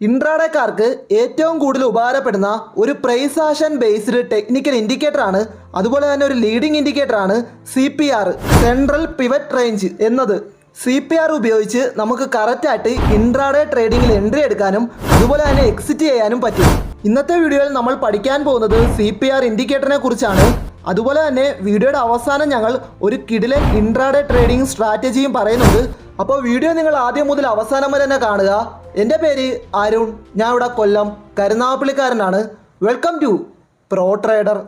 ഇൻട്രാഡേക്കാർക്ക് ഏറ്റവും കൂടുതൽ ഉപകാരപ്പെടുന്ന ഒരു price action based technical indicator ആണ് അതുപോലെ തന്നെ ഒരു ലീഡിംഗ് ഇൻഡിക്കേറ്റർ ആണ് C P R central pivot range എന്നത്. സി പി ആർ ഉപയോഗിച്ച് നമുക്ക് കറക്റ്റായിട്ട് ഇൻട്രാഡേ ട്രേഡിങ്ങിൽ എൻട്രി എടുക്കാനും അതുപോലെ തന്നെ എക്സിറ്റ് ചെയ്യാനും പറ്റും. ഇന്നത്തെ വീഡിയോയിൽ നമ്മൾ പഠിക്കാൻ പോകുന്നത് സി പി ആർ ഇൻഡിക്കേറ്ററിനെ കുറിച്ചാണ്. അതുപോലെ തന്നെ വീഡിയോയുടെ അവസാനം ഞങ്ങൾ ഒരു കിടിലെ ഇൻട്രാഡേ ട്രേഡിംഗ് സ്ട്രാറ്റജിയും പറയുന്നുണ്ട്. അപ്പോൾ വീഡിയോ നിങ്ങൾ ആദ്യം മുതൽ അവസാനം വരെ തന്നെ കാണുക. എന്റെ പേര് അരുൺ. ഞാൻ ഇവിടെ കൊല്ലം കരുനാഗപ്പള്ളിക്കാരനാണ്. വെൽക്കം ടു പ്രോ ട്രേഡർ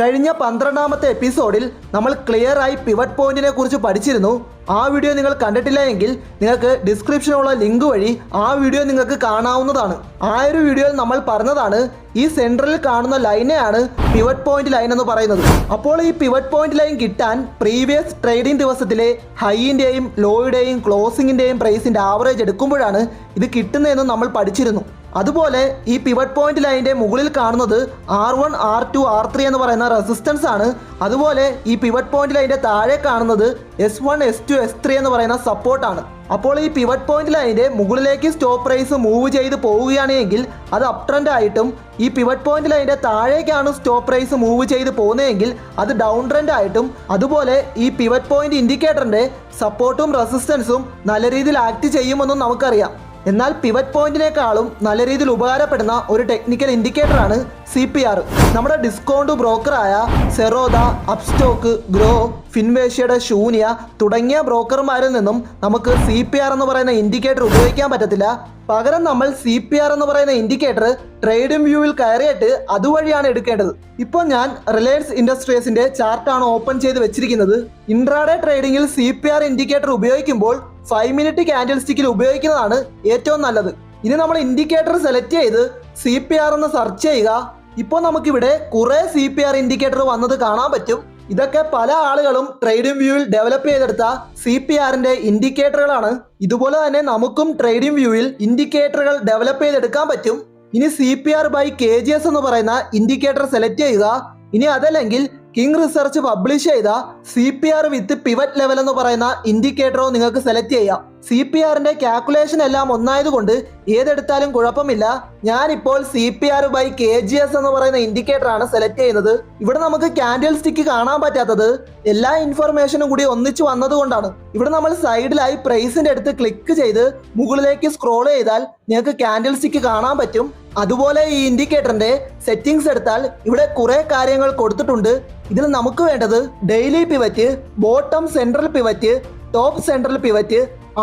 കഴിഞ്ഞ പന്ത്രണ്ടാമത്തെ എപ്പിസോഡിൽ നമ്മൾ ക്ലിയർ ആയി പിവറ്റ് പോയിന്റിനെ കുറിച്ച് പഠിച്ചിരുന്നു. ആ വീഡിയോ നിങ്ങൾ കണ്ടിട്ടില്ല എങ്കിൽ നിങ്ങൾക്ക് ഡിസ്ക്രിപ്ഷനുള്ള ലിങ്ക് വഴി ആ വീഡിയോ നിങ്ങൾക്ക് കാണാവുന്നതാണ്. ആ ഒരു വീഡിയോയിൽ നമ്മൾ പറഞ്ഞതാണ് ഈ സെൻട്രലിൽ കാണുന്ന ലൈനെയാണ് പിവറ്റ് പോയിന്റ് ലൈൻ എന്ന് പറയുന്നത്. അപ്പോൾ ഈ പിവറ്റ് പോയിന്റ് ലൈൻ കിട്ടാൻ പ്രീവിയസ് ട്രേഡിംഗ് ദിവസത്തിലെ ഹൈയിന്റെയും ലോയുടെയും ക്ലോസിങ്ങിന്റെയും പ്രൈസിന്റെ ആവറേജ് എടുക്കുമ്പോഴാണ് ഇത് കിട്ടുന്നതെന്ന് നമ്മൾ പഠിച്ചിരുന്നു. അതുപോലെ ഈ പിവറ്റ് പോയിന്റ് ലൈനിന്റെ മുകളിൽ കാണുന്നത് R one R two R three എന്ന് പറയുന്ന റെസിസ്റ്റൻസ് ആണ്. അതുപോലെ ഈ പിവറ്റ് പോയിന്റ് ലൈനിന്റെ താഴെ കാണുന്നത് S one S two S three എന്ന് പറയുന്ന സപ്പോർട്ടാണ് അപ്പോൾ ഈ പിവറ്റ് പോയിന്റ് ലൈനിന്റെ മുകളിലേക്ക് സ്റ്റോപ്പ് പ്രൈസ് മൂവ് ചെയ്ത് പോവുകയാണെങ്കിൽ അത് അപ് ട്രെൻഡ് ആയിട്ടും ഈ പിവറ്റ് പോയിന്റ് ലൈനിന്റെ താഴേക്കാണ് സ്റ്റോപ്പ് പ്രൈസ് മൂവ് ചെയ്ത് പോകുന്നതെങ്കിൽ അത് ഡൗൺ ട്രെൻഡ് ആയിട്ടും അതുപോലെ ഈ പിവറ്റ് പോയിന്റ് ഇൻഡിക്കേറ്ററിന്റെ സപ്പോർട്ടും റെസിസ്റ്റൻസും നല്ല രീതിയിൽ ആക്ട് ചെയ്യുമെന്നും നമുക്കറിയാം. എന്നാൽ പിവറ്റ് പോയിന്റിനേക്കാളും നല്ല രീതിയിൽ ഉപകാരപ്പെടുന്ന ഒരു ടെക്നിക്കൽ ഇൻഡിക്കേറ്റർ ആണ് സി പി ആർ നമ്മുടെ ഡിസ്കൗണ്ട് ബ്രോക്കറായ സെറോദ അപ്സ്റ്റോക്ക് ഗ്രോ ഫിൻവേഷ്യയുടെ ശൂന്യ തുടങ്ങിയ ബ്രോക്കർമാരിൽ നിന്നും നമുക്ക് സി പി ആർ എന്ന് പറയുന്ന ഇൻഡിക്കേറ്റർ ഉപയോഗിക്കാൻ പറ്റത്തില്ല. പകരം നമ്മൾ സി പി ആർ എന്ന് പറയുന്ന ഇൻഡിക്കേറ്റർ ട്രേഡിംഗ് വ്യൂവിൽ കയറിയിട്ട് അതുവഴിയാണ് എടുക്കേണ്ടത്. ഇപ്പോൾ ഞാൻ റിലയൻസ് ഇൻഡസ്ട്രീസിന്റെ ചാർട്ടാണ് ഓപ്പൺ ചെയ്ത് വെച്ചിരിക്കുന്നത്. ഇൻട്രാഡേ ട്രേഡിംഗിൽ സി പി ആർ ഇൻഡിക്കേറ്റർ ഉപയോഗിക്കുമ്പോൾ ഫൈവ് മിനിറ്റ് ക്യാൻഡിൽ സ്റ്റിക്കിൽ ഉപയോഗിക്കുന്നതാണ് ഏറ്റവും നല്ലത്. ഇനി നമ്മൾ ഇൻഡിക്കേറ്റർ സെലക്ട് ചെയ്ത് സി പി ആർ എന്ന് സെർച്ച് ചെയ്യുക. ഇപ്പോൾ നമുക്കിവിടെ കുറെ സി പി ആർ ഇൻഡിക്കേറ്റർ വന്നത് കാണാൻ പറ്റും. ഇതൊക്കെ പല ആളുകളും ട്രേഡിംഗ് വ്യൂവിൽ ഡെവലപ്പ് ചെയ്തെടുത്ത സി പി ആറിന്റെ ഇൻഡിക്കേറ്ററുകളാണ് ഇതുപോലെ തന്നെ നമുക്കും ട്രേഡിംഗ് വ്യൂവിൽ ഇൻഡിക്കേറ്ററുകൾ ഡെവലപ്പ് ചെയ്തെടുക്കാൻ പറ്റും. ഇനി C P R by K G S എന്ന് പറയുന്ന ഇൻഡിക്കേറ്റർ സെലക്ട് ചെയ്യുക. ഇനി അതല്ലെങ്കിൽ കിങ് റിസർച്ച് പബ്ലിഷ് ചെയ്ത C P R with pivot level എന്ന് പറയുന്ന ഇൻഡിക്കേറ്ററോ നിങ്ങൾക്ക് സെലക്ട് ചെയ്യാം. സി പി ആറിന്റെ കാൽക്കുലേഷൻ എല്ലാം ഒന്നായതുകൊണ്ട് ഏതെടുത്താലും കുഴപ്പമില്ല. ഞാനിപ്പോൾ C P R by K G S എന്ന് പറയുന്ന ഇൻഡിക്കേറ്റർ ആണ് സെലക്ട് ചെയ്യുന്നത്. ഇവിടെ നമുക്ക് കാൻഡിൽ സ്റ്റിക്ക് കാണാൻ പറ്റാത്തത് എല്ലാ ഇൻഫർമേഷനും കൂടി ഒന്നിച്ചു വന്നതുകൊണ്ടാണ്. ഇവിടെ നമ്മൾ സൈഡിലായി പ്രൈസിന്റെ അടുത്ത് ക്ലിക്ക് ചെയ്ത് മുകളിലേക്ക് സ്ക്രോൾ ചെയ്താൽ നിങ്ങൾക്ക് കാൻഡിൽ സ്റ്റിക്ക് കാണാൻ പറ്റും. അതുപോലെ ഈ ഇൻഡിക്കേറ്ററിന്റെ സെറ്റിംഗ്സ് എടുത്താൽ ഇവിടെ കുറെ കാര്യങ്ങൾ കൊടുത്തിട്ടുണ്ട്. ഇതിൽ നമുക്ക് വേണ്ടത് daily pivot bottom central pivot top central pivot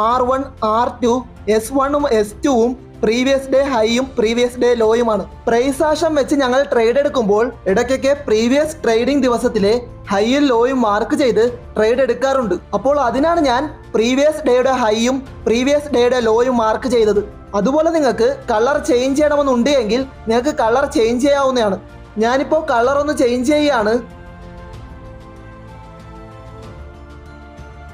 R one R two S വണ്ണും എസ് ടുവും പ്രീവിയസ് ഡേ ഹൈയും പ്രീവിയസ് ഡേ ലോയുമാണ് പ്രൈസ് ആശം വെച്ച് ഞങ്ങൾ ട്രേഡ് എടുക്കുമ്പോൾ ഇടയ്ക്കൊക്കെ പ്രീവിയസ് ട്രേഡിംഗ് ദിവസത്തിലെ ഹൈയും ലോയും മാർക്ക് ചെയ്ത് ട്രേഡ് എടുക്കാറുണ്ട്. അപ്പോൾ അതിനാണ് ഞാൻ പ്രീവിയസ് ഡേയുടെ ഹൈയും പ്രീവിയസ് ഡേയുടെ ലോയും മാർക്ക് ചെയ്തത്. അതുപോലെ നിങ്ങൾക്ക് കളർ ചേഞ്ച് ചെയ്യണമെന്നുണ്ട് എങ്കിൽ നിങ്ങൾക്ക് കളർ ചേഞ്ച് ചെയ്യാവുന്നതാണ്. ഞാനിപ്പോൾ കളർ ഒന്ന് ചേഞ്ച് ചെയ്യുകയാണ്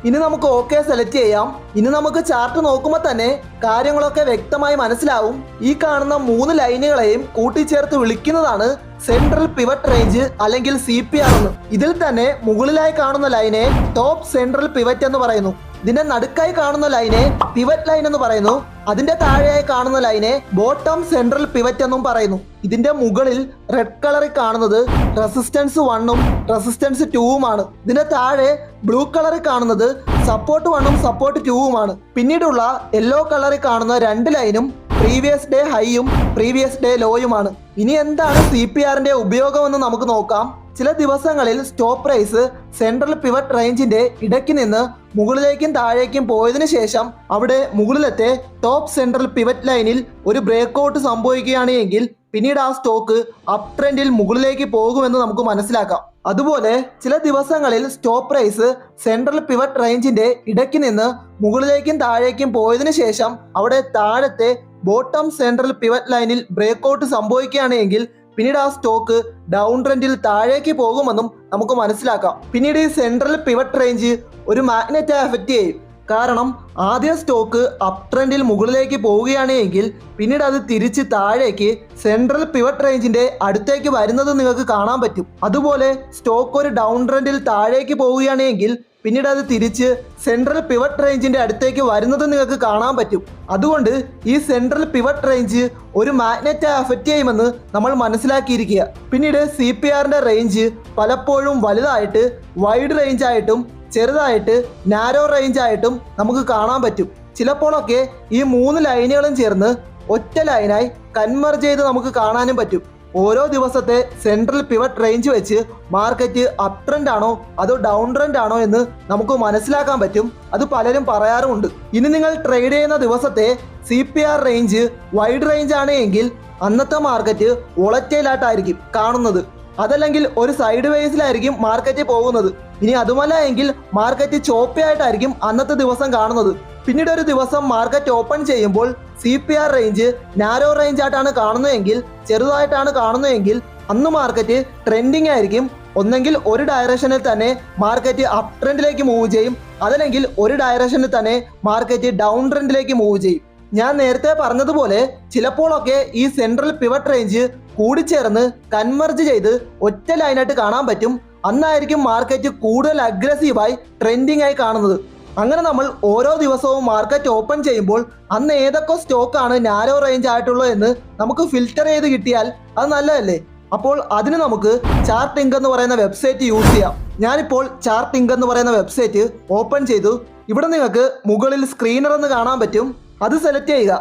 ഇനി നമുക്ക് ഓക്കെ സെലക്ട് ചെയ്യാം. ഇനി നമുക്ക് ചാർട്ട് നോക്കുമ്പോൾ തന്നെ കാര്യങ്ങളൊക്കെ വ്യക്തമായി മനസ്സിലാവും. ഈ കാണുന്ന മൂന്ന് ലൈനുകളെയും കൂട്ടിച്ചേർത്ത് വിളിക്കുന്നതാണ് സെൻട്രൽ പിവറ്റ് റേഞ്ച് അല്ലെങ്കിൽ സി പി ആർ എന്ന്. ഇതിൽ തന്നെ മുകളിലായി കാണുന്ന ലൈനെ ടോപ്പ് സെൻട്രൽ പിവറ്റ് എന്ന് പറയുന്നു. ഇതിന്റെ നടുക്കായി കാണുന്ന ലൈനെ പിവറ്റ് ലൈൻ എന്ന് പറയുന്നു. അതിന്റെ താഴെയായി കാണുന്ന ലൈനെ ബോട്ടം സെൻട്രൽ പിവറ്റ് എന്നും പറയുന്നു. ഇതിന്റെ മുകളിൽ റെഡ് കളറിൽ കാണുന്നത് റെസിസ്റ്റൻസ് വണ്ണും റെസിസ്റ്റൻസ് ടൂവുമാണ് ഇതിന്റെ താഴെ ബ്ലൂ കളറിൽ കാണുന്നത് സപ്പോർട്ട് വണ്ണും സപ്പോർട്ട് ടൂവുമാണ് പിന്നീടുള്ള യെല്ലോ കളറിൽ കാണുന്ന രണ്ട് ലൈനും പ്രീവിയസ് ഡേ ഹൈയും പ്രീവിയസ് ഡേ ലോയുമാണ് ഇനി എന്താണ് സി പി ആറിന്റെ ഉപയോഗമെന്ന് നമുക്ക് നോക്കാം. ചില ദിവസങ്ങളിൽ സ്റ്റോപ്പ് പ്രൈസ് സെൻട്രൽ പിവറ്റ് റേഞ്ചിന്റെ ഇടയ്ക്ക് നിന്ന് മുകളിലേക്കും താഴേക്കും പോയതിനു ശേഷം അവിടെ മുകളിലത്തെ ടോപ്പ് സെൻട്രൽ പിവറ്റ് ലൈനിൽ ഒരു ബ്രേക്ക് ഔട്ട് സംഭവിക്കുകയാണ് എങ്കിൽ പിന്നീട് ആ സ്റ്റോക്ക് അപ് ട്രെൻഡിൽ മുകളിലേക്ക് പോകുമെന്ന് നമുക്ക് മനസ്സിലാക്കാം. അതുപോലെ ചില ദിവസങ്ങളിൽ സ്റ്റോപ്പ് പ്രൈസ് സെൻട്രൽ പിവറ്റ് റേഞ്ചിന്റെ ഇടയ്ക്ക് നിന്ന് മുകളിലേക്കും താഴേക്കും പോയതിനു ശേഷം അവിടെ താഴത്തെ ബോട്ടം സെൻട്രൽ പിവറ്റ് ലൈനിൽ ബ്രേക്ക് ഔട്ട് സംഭവിക്കുകയാണെങ്കിൽ പിന്നീട് ആ സ്റ്റോക്ക് ഡൗൺ ട്രെൻഡിൽ താഴേക്ക് പോകുമെന്നും നമുക്ക് മനസ്സിലാക്കാം. പിന്നീട് ഈ സെൻട്രൽ പിവറ്റ് റേഞ്ച് ഒരു മാഗ്നറ്റ് എഫക്റ്റ് ചെയ്യും. കാരണം ആദ്യ സ്റ്റോക്ക് അപ് ട്രെൻഡിൽ മുകളിലേക്ക് പോവുകയാണ് എങ്കിൽ പിന്നീട് അത് തിരിച്ച് താഴേക്ക് സെൻട്രൽ പിവറ്റ് റേഞ്ചിന്റെ അടുത്തേക്ക് വരുന്നത് നിങ്ങൾക്ക് കാണാൻ പറ്റും. അതുപോലെ സ്റ്റോക്ക് ഒരു ഡൗൺ ട്രെൻഡിൽ താഴേക്ക് പോവുകയാണ് എങ്കിൽ പിന്നീട് അത് തിരിച്ച് സെൻട്രൽ പിവറ്റ് റേഞ്ചിന്റെ അടുത്തേക്ക് വരുന്നത് നിങ്ങൾക്ക് കാണാൻ പറ്റും. അതുകൊണ്ട് ഈ സെൻട്രൽ പിവറ്റ് റേഞ്ച് ഒരു മാഗ്നറ്റ് അഫക്റ്റ് ചെയ്യുമെന്ന് നമ്മൾ മനസ്സിലാക്കിയിരിക്കുക. പിന്നീട് സി പി ആറിന്റെ റേഞ്ച് പലപ്പോഴും വലുതായിട്ട് വൈഡ് റേഞ്ച് ആയിട്ടും ചെറുതായിട്ട് നാരോ റേഞ്ച് ആയിട്ടും നമുക്ക് കാണാൻ പറ്റും. ചിലപ്പോഴൊക്കെ ഈ മൂന്ന് ലൈനുകളും ചേർന്ന് ഒറ്റ ലൈനായി കൺമർജ് ചെയ്ത് നമുക്ക് കാണാനും പറ്റും. ഓരോ ദിവസത്തെ സെൻട്രൽ പിവറ്റ് റേഞ്ച് വെച്ച് മാർക്കറ്റ് അപ് ട്രെൻഡ് ആണോ അതോ ഡൗൺ ട്രെൻഡ് ആണോ എന്ന് നമുക്ക് മനസ്സിലാക്കാൻ പറ്റും. അത് പലരും പറയാറുമുണ്ട്. ഇനി നിങ്ങൾ ട്രേഡ് ചെയ്യുന്ന ദിവസത്തെ C P R range wide range ആണ് എങ്കിൽ അന്നത്തെ മാർക്കറ്റ് വോളറ്റൈലായിട്ടായിരിക്കും കാണുന്നത്. അതല്ലെങ്കിൽ ഒരു സൈഡ് വേസിലായിരിക്കും മാർക്കറ്റ് പോകുന്നത്. ഇനി അതുമല്ല എങ്കിൽ മാർക്കറ്റ് ചോപ്പയായിട്ടായിരിക്കും അന്നത്തെ ദിവസം കാണുന്നത്. പിന്നീട് ഒരു ദിവസം മാർക്കറ്റ് ഓപ്പൺ ചെയ്യുമ്പോൾ C P R range narrow range ആയിട്ടാണ് കാണുന്നതെങ്കിൽ ചെറുതായിട്ടാണ് കാണുന്നതെങ്കിൽ അന്ന് മാർക്കറ്റ് ട്രെൻഡിങ് ആയിരിക്കും. ഒന്നെങ്കിൽ ഒരു ഡയറക്ഷനിൽ തന്നെ മാർക്കറ്റ് അപ് ട്രെൻഡിലേക്ക് മൂവ് ചെയ്യും. അതല്ലെങ്കിൽ ഒരു ഡയറക്ഷനിൽ തന്നെ മാർക്കറ്റ് ഡൗൺ ട്രെൻഡിലേക്ക് മൂവ് ചെയ്യും. ഞാൻ നേരത്തെ പറഞ്ഞതുപോലെ ചിലപ്പോഴൊക്കെ ഈ സെൻട്രൽ പിവറ്റ് റേഞ്ച് കൂടിച്ചേർന്ന് കൺവെർജ് ചെയ്ത് ഒറ്റ ലൈനായിട്ട് കാണാൻ പറ്റും. അന്നായിരിക്കും മാർക്കറ്റ് കൂടുതൽ അഗ്രസീവായി ട്രെൻഡിങ് ആയി കാണുന്നത്. അങ്ങനെ നമ്മൾ ഓരോ ദിവസവും മാർക്കറ്റ് ഓപ്പൺ ചെയ്യുമ്പോൾ അന്ന് ഏതൊക്കെ സ്റ്റോക്കാണ് നാരോ റേഞ്ച് ആയിട്ടുള്ളത് എന്ന് നമുക്ക് ഫിൽറ്റർ ചെയ്ത് കിട്ടിയാൽ അത് നല്ലതല്ലേ? അപ്പോൾ അതിന് നമുക്ക് ചാർട്ട് ഇങ്ക് എന്ന് പറയുന്ന വെബ്സൈറ്റ് യൂസ് ചെയ്യാം. ഞാനിപ്പോൾ ചാർട്ട് ഇങ്ക് എന്ന് പറയുന്ന വെബ്സൈറ്റ് ഓപ്പൺ ചെയ്തു. ഇവിടെ നിങ്ങൾക്ക് മുകളിൽ സ്ക്രീനർ എന്ന് കാണാൻ പറ്റും. അത് സെലക്ട് ചെയ്യുക.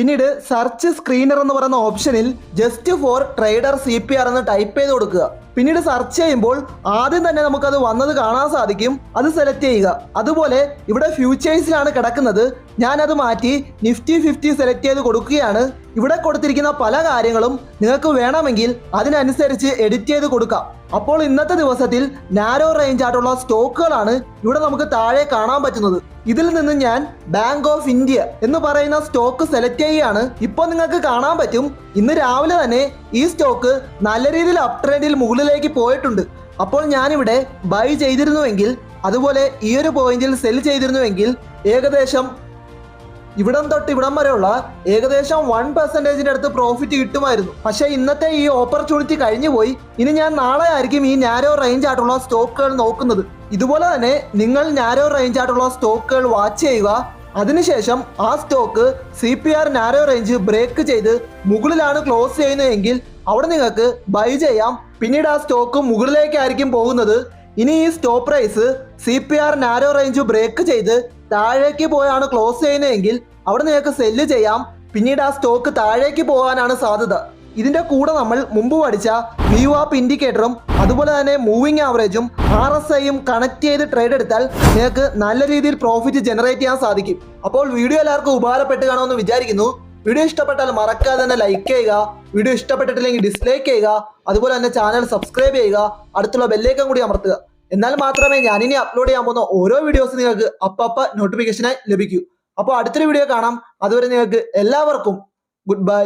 പിന്നീട് സെർച്ച് സ്ക്രീനർ എന്ന് പറയുന്ന ഓപ്ഷനിൽ just for trader C P R എന്ന് ടൈപ്പ് ചെയ്ത് കൊടുക്കുക. പിന്നീട് സെർച്ച് ചെയ്യുമ്പോൾ ആദ്യം തന്നെ നമുക്കത് വന്നത് കാണാൻ സാധിക്കും. അത് സെലക്ട് ചെയ്യുക. അതുപോലെ ഇവിടെ ഫ്യൂച്ചേഴ്സിലാണ് കിടക്കുന്നത്. ഞാനത് മാറ്റി നിഫ്റ്റി ഫിഫ്റ്റി സെലക്ട് ചെയ്ത് കൊടുക്കുകയാണ്. ഇവിടെ കൊടുത്തിരിക്കുന്ന പല കാര്യങ്ങളും നിങ്ങൾക്ക് വേണമെങ്കിൽ അതിനനുസരിച്ച് എഡിറ്റ് ചെയ്ത് കൊടുക്കാം. അപ്പോൾ ഇന്നത്തെ ദിവസത്തിൽ നാരോ റേഞ്ച് ആയിട്ടുള്ള സ്റ്റോക്കുകളാണ് ഇവിടെ നമുക്ക് താഴെ കാണാൻ പറ്റുന്നത്. ഇതിൽ നിന്ന് ഞാൻ ബാങ്ക് ഓഫ് ഇന്ത്യ എന്ന് പറയുന്ന സ്റ്റോക്ക് സെലക്ട് ചെയ്യുകയാണ്. ഇപ്പോൾ നിങ്ങൾക്ക് കാണാൻ പറ്റും ഇന്ന് രാവിലെ തന്നെ ഈ സ്റ്റോക്ക് നല്ല രീതിയിൽ അപ് ട്രെൻഡിൽ മുകളിലേക്ക് പോയിട്ടുണ്ട്. അപ്പോൾ ഞാനിവിടെ ബൈ ചെയ്തിരുന്നുവെങ്കിൽ അതുപോലെ ഈ ഒരു പോയിന്റിൽ സെൽ ചെയ്തിരുന്നുവെങ്കിൽ ഏകദേശം ഇവിടം തൊട്ട് ഇവിടം വരെയുള്ള ഏകദേശം വൺ പെർസെന്റേജിന്റെ അടുത്ത് പ്രോഫിറ്റ് കിട്ടുമായിരുന്നു. പക്ഷേ ഇന്നത്തെ ഈ ഓപ്പർച്യൂണിറ്റി കഴിഞ്ഞു പോയി. ഇനി ഞാൻ നാളെ ആയിരിക്കും ഈ നാരോ റേഞ്ച് ആയിട്ടുള്ള സ്റ്റോക്കുകൾ നോക്കുന്നത്. ഇതുപോലെ തന്നെ നിങ്ങൾ നാരോ റേഞ്ച് ആയിട്ടുള്ള സ്റ്റോക്കുകൾ വാച്ച് ചെയ്യുക. അതിനുശേഷം ആ stock C P R narrow range break ചെയ്ത് മുകളിലാണ് ക്ലോസ് ചെയ്യുന്നതെങ്കിൽ അവിടെ നിങ്ങൾക്ക് ബൈ ചെയ്യാം. പിന്നീട് ആ സ്റ്റോക്ക് മുകളിലേക്കായിരിക്കും പോകുന്നത്. ഇനി ഈ stop price C P R narrow range break ചെയ്ത് താഴേക്ക് പോയാണ് ക്ലോസ് ചെയ്യുന്നതെങ്കിൽ അവിടെ നിങ്ങൾക്ക് സെല്ല് ചെയ്യാം. പിന്നീട് ആ സ്റ്റോക്ക് താഴേക്ക് പോകാനാണ് സാധ്യത. ഇതിന്റെ കൂടെ നമ്മൾ മുമ്പ് പഠിച്ച വ്യൂ ആപ്പ് ഇൻഡിക്കേറ്ററും അതുപോലെ തന്നെ മൂവിംഗ് ആവറേജും ആർ എസ് ഐയും കണക്ട് ചെയ്ത് ട്രേഡ് എടുത്താൽ നിങ്ങൾക്ക് നല്ല രീതിയിൽ പ്രോഫിറ്റ് ജനറേറ്റ് ചെയ്യാൻ സാധിക്കും. അപ്പോൾ വീഡിയോ എല്ലാവർക്കും ഉപകാരപ്പെട്ട് കാണുമെന്ന് വിചാരിക്കുന്നു. വീഡിയോ ഇഷ്ടപ്പെട്ടാൽ മറക്കാതെ തന്നെ ലൈക്ക് ചെയ്യുക. വീഡിയോ ഇഷ്ടപ്പെട്ടിട്ടില്ലെങ്കിൽ ഡിസ്ലൈക്ക് ചെയ്യുക. അതുപോലെ തന്നെ ചാനൽ സബ്സ്ക്രൈബ് ചെയ്യുക. അടുത്തുള്ള ബെല്ലേക്കം കൂടി അമർത്തുക. എന്നാൽ മാത്രമേ ഞാൻ ഇനി അപ്ലോഡ് ചെയ്യാൻ പോകുന്ന ഓരോ വീഡിയോസ് നിങ്ങൾക്ക് അപ്പപ്പ നോട്ടിഫിക്കേഷനായി ലഭിക്കൂ. അപ്പോൾ അടുത്തൊരു വീഡിയോ കാണാം. അതുവരെ നിങ്ങൾക്ക് എല്ലാവർക്കും ഗുഡ് ബൈ